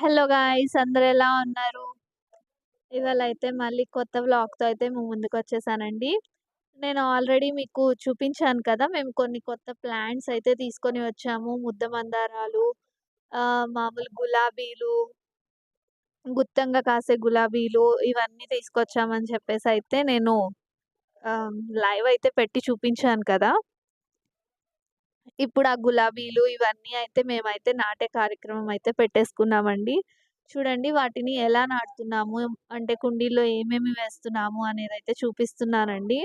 Hello guys అందరు ఎలా ఉన్నారు? ఇవాళ అయితే మళ్ళీ కొత్త వ్లాగ్‌తో అయితే ముందుకు వచ్చేసానండి నేను ఆల్రెడీ మీకు చూపించాను కదా! మేము కొన్ని కొత్త ప్లాంట్స్ అయితే తీసుకొని వచ్చాము. ముద్ద మందారాలు, మామూలు గులాబీలు, గుత్తంగా కాసే గులాబీలు ఇవన్నీ తీసుకొచ్చామని చెప్పేసి అయితే నేను లైవ్ అయితే పెట్టి చూపించాను కదా! ఇప్పుడు ఆ గులాబీలు ఇవన్నీ అయితే మేమైతే నాటే కార్యక్రమం అయితే పెట్టేసుకున్నామండి. చూడండి వాటిని ఎలా నాటుతున్నాము, అంటే కుండీల్లో ఏమేమి వేస్తున్నాము అనేది అయితే చూపిస్తున్నానండి.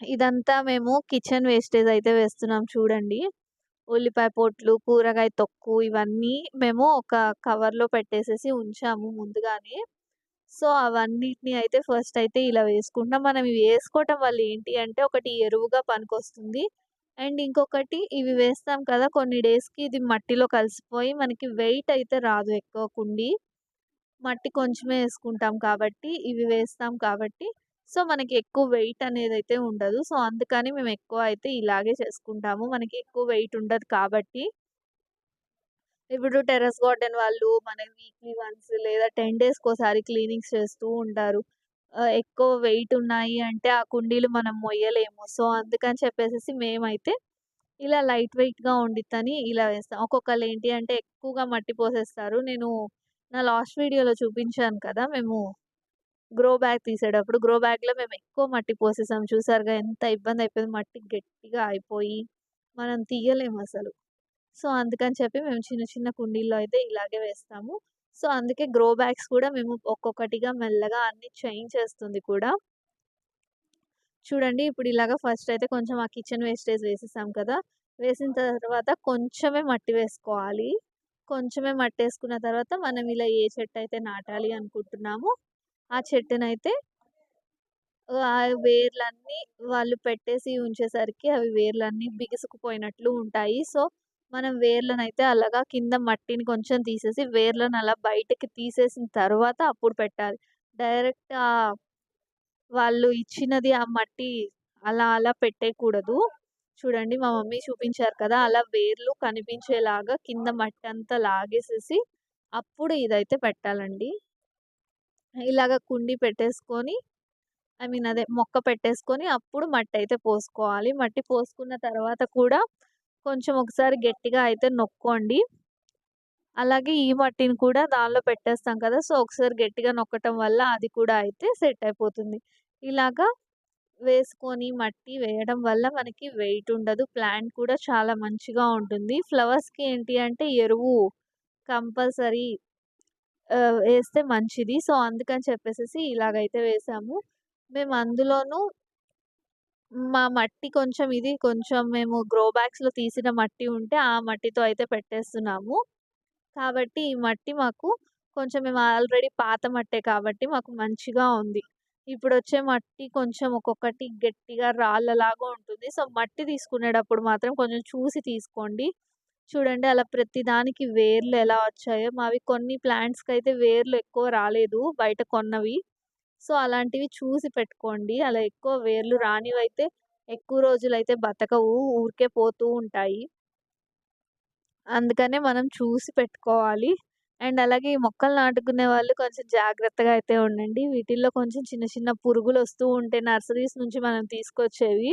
ఇదంతా మేము కిచెన్ వేస్టేజ్ అయితే వేస్తున్నాం చూడండి. ఉల్లిపాయ పొట్లు, కూరగాయ తొక్కు ఇవన్నీ మేము ఒక కవర్‌లో పెట్టేసేసి ఉంచాము ముందుగానే. సో, అవన్నిటిని అయితే ఫస్ట్ అయితే ఇలా వేసుకుంటాం మనం ఇవి వేసుకోవటం వల్ల ఏంటి అంటే ఒకటి ఎరువుగా పనికొస్తుంది. అండ్ ఇంకొకటి ఇవి వేస్తాం కదా! కొన్ని డేస్‌కి ఇది మట్టిలో కలిసిపోయి మనకి వెయిట్ అయితే రాదు ఎక్కువ కుండి మట్టి కొంచెమే వేసుకుంటాం కాబట్టి, ఇవి వేస్తాం కాబట్టి, సో, మనకి ఎక్కువ వెయిట్ అనేది అయితే ఉండదు. సో, అందుకని మేము ఎక్కువ అయితే ఇలాగే చేసుకుంటాము. మనకి ఎక్కువ వెయిట్ ఉండదు కాబట్టి. ఇప్పుడు టెర్రస్ గార్డెన్ వాళ్ళు మన వీక్లీ వన్స్ లేదా టెన్ డేస్కి ఒకసారి క్లీనింగ్స్ చేస్తూ ఉంటారు. ఎక్కువ వెయిట్ ఉన్నాయి అంటే ఆ కుండీలు మనం మొయ్యలేము. సో, అందుకని చెప్పేసి మేమైతే ఇలా లైట్ వెయిట్‌గా ఉండిద్దని ఇలా వేస్తాం. ఒక్కొక్కరు ఏంటి అంటే ఎక్కువగా మట్టి పోసేస్తారు. నేను నా లాస్ట్ వీడియోలో చూపించాను కదా! మేము గ్రో బ్యాగ్ తీసేటప్పుడు గ్రో బ్యాగ్‌లో మేము ఎక్కువ మట్టి పోసేసాం. చూసారుగా ఎంత ఇబ్బంది అయిపోయింది. మట్టి గట్టిగా అయిపోయి మనం తీయలేము అసలు. సో, అందుకని చెప్పి మేము చిన్న చిన్న కుండీల్లో అయితే ఇలాగే వేస్తాము. సో, అందుకే గ్రో బ్యాగ్స్ కూడా మేము ఒక్కొక్కటిగా మెల్లగా అన్ని చేంజ్ చేస్తుంది కూడా. చూడండి ఇప్పుడు ఇలాగ ఫస్ట్ అయితే కొంచెం ఆ కిచెన్ వేస్టేజ్ వేసేసాం కదా! వేసిన తర్వాత కొంచెమే మట్టి వేసుకోవాలి. కొంచెమే మట్టి వేసుకున్న తర్వాత మనం ఇలా ఏ చెట్టు అయితే నాటాలి అనుకుంటున్నామో ఆ చెట్టునైతే ఆ వేర్లన్నీ వాళ్ళు పెట్టేసి ఉంచేసరికి అవి వేర్లన్నీ బిగుసుకుపోయినట్లు ఉంటాయి. సో, మనం వేర్లను అయితే అలాగా కింద మట్టిని కొంచెం తీసేసి వేర్లను అలా బయటకి తీసేసిన తర్వాత అప్పుడు పెట్టాలి. డైరెక్ట్ వాళ్ళు ఇచ్చినది ఆ మట్టి అలా అలా పెట్టేయకూడదు. చూడండి మా మమ్మీ చూపించారు కదా! అలా వేర్లు కనిపించేలాగా కింద మట్టి అంతా లాగేసేసి అప్పుడు ఇదైతే పెట్టాలండి. ఇలాగ కుండీ పెట్టేసుకొని ఐ మీన్ అదే మొక్క పెట్టేసుకొని అప్పుడు మట్టి అయితే పోసుకోవాలి. మట్టి పోసుకున్న తర్వాత కూడా కొంచెం ఒకసారి గట్టిగా అయితే నొక్కోండి. అలాగే ఈ మట్టిని కూడా దానిలో పెట్టేస్తాం కదా! సో, ఒకసారి గట్టిగా నొక్కటం వల్ల అది కూడా అయితే సెట్ అయిపోతుంది. ఇలాగా వేసుకొని మట్టి వేయడం వల్ల మనకి వెయిట్ ఉండదు. ప్లాంట్ కూడా చాలా మంచిగా ఉంటుంది. ఫ్లవర్స్‌కి ఏంటి అంటే ఎరువు కంపల్సరీ వేస్తే మంచిది. సో, అందుకని చెప్పేసేసి ఇలాగైతే వేసాము. మేము అందులోనూ మా మట్టి కొంచెం ఇది కొంచెం మేము గ్రో బ్యాగ్స్‌లో తీసిన మట్టి ఉంటే ఆ మట్టితో అయితే పెట్టేస్తున్నాము. కాబట్టి ఈ మట్టి మాకు కొంచెం మేము ఆల్రెడీ పాత మట్టే కాబట్టి మాకు మంచిగా ఉంది. ఇప్పుడు వచ్చే మట్టి కొంచెం ఒక్కొక్కటి గట్టిగా రాళ్ళలాగా ఉంటుంది. సో, మట్టి తీసుకునేటప్పుడు మాత్రం కొంచెం చూసి తీసుకోండి. చూడండి అలా ప్రతి దానికి వేర్లు ఎలా వచ్చాయో మావి కొన్ని ప్లాంట్స్కి అయితే వేర్లు ఎక్కువ రాలేదు బయట కొన్నవి. సో, అలాంటివి చూసి పెట్టుకోండి. అలా ఎక్కువ వేర్లు రానివైతే ఎక్కువ రోజులు అయితే బతకవు. ఊరికే పోతూ ఉంటాయి. అందుకనే మనం చూసి పెట్టుకోవాలి. అండ్ అలాగే ఈ మొక్కలు నాటుకునే వాళ్ళు కొంచెం జాగ్రత్తగా అయితే ఉండండి. వీటిల్లో కొంచెం చిన్న చిన్న పురుగులు వస్తూ ఉంటే నర్సరీస్ నుంచి మనం తీసుకొచ్చేవి.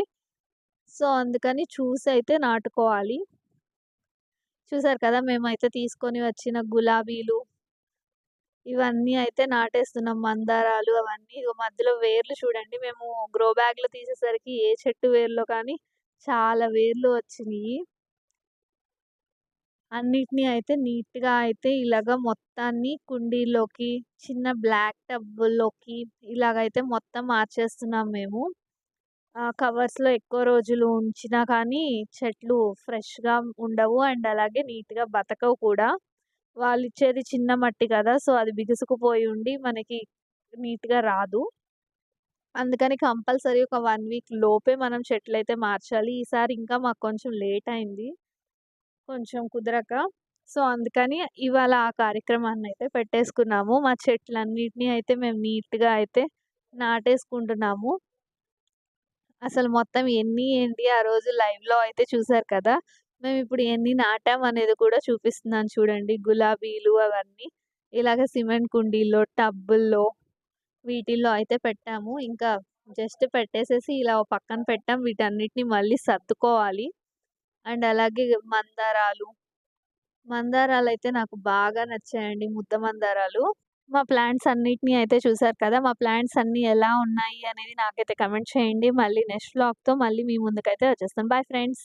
సో, అందుకని చూసి అయితే నాటుకోవాలి. చూసారు కదా! మేమైతే తీసుకొని వచ్చిన గులాబీలు ఇవన్నీ అయితే నాటేస్తున్నాం. మందారాలు అవన్నీ మధ్యలో వేర్లు చూడండి. మేము గ్రో బ్యాగ్‌లో తీసేసరికి ఏ చెట్టు వేర్లో కానీ చాలా వేర్లు వచ్చినాయి అన్నిటిని అయితే నీట్‌గా అయితే ఇలాగ మొత్తాన్ని కుండీల్లోకి, చిన్న బ్లాక్ టబ్బుల్లోకి ఇలాగైతే మొత్తం మార్చేస్తున్నాం మేము. కవర్స్‌లో ఎక్కువ రోజులు ఉంచినా కానీ చెట్లు ఫ్రెష్‌గా ఉండవు. అండ్ అలాగే నీట్‌గా బతకవు కూడా. వాళ్ళు ఇచ్చేది చిన్న మట్టి కదా! సో, అది బిగుసుకుపోయి ఉండి మనకి నీట్‌గా రాదు. అందుకని కంపల్సరీ ఒక వన్ వీక్ లోపే మనం చెట్లు అయితే మార్చాలి. ఈసారి ఇంకా మాకు కొంచెం లేట్ అయింది. కొంచెం కుదరక. సో, అందుకని ఇవాళ ఆ కార్యక్రమాన్ని అయితే పెట్టేసుకున్నాము. మా చెట్లన్నిటిని అయితే మేము నీట్‌గా అయితే నాటేసుకుంటున్నాము. అసలు మొత్తం ఎన్ని ఏంటి ఆ రోజు లైవ్‌లో అయితే చూసారు కదా! మేము ఇప్పుడు ఎన్ని నాటాం అనేది కూడా చూపిస్తున్నాను చూడండి. గులాబీలు అవన్నీ. ఇలాగ సిమెంట్ కుండీల్లో టబ్బుల్లో వీటిల్లో అయితే పెట్టాము. ఇంకా జస్ట్ పెట్టేసేసి ఇలా ఓ పక్కన పెట్టాం. వీటన్నిటిని మళ్ళీ సర్దుకోవాలి. అండ్ అలాగే మందారాలు. మందారాలు అయితే నాకు బాగా నచ్చాయండి ముద్ద మందారాలు. మా ప్లాంట్స్ అన్నిటిని అయితే చూసారు కదా! మా ప్లాంట్స్ అన్నీ ఎలా ఉన్నాయి అనేది నాకైతే కమెంట్ చేయండి. మళ్ళీ నెక్స్ట్ వ్లాగ్తో మళ్ళీ మీ ముందుకైతే వచ్చేస్తాను. Bye friends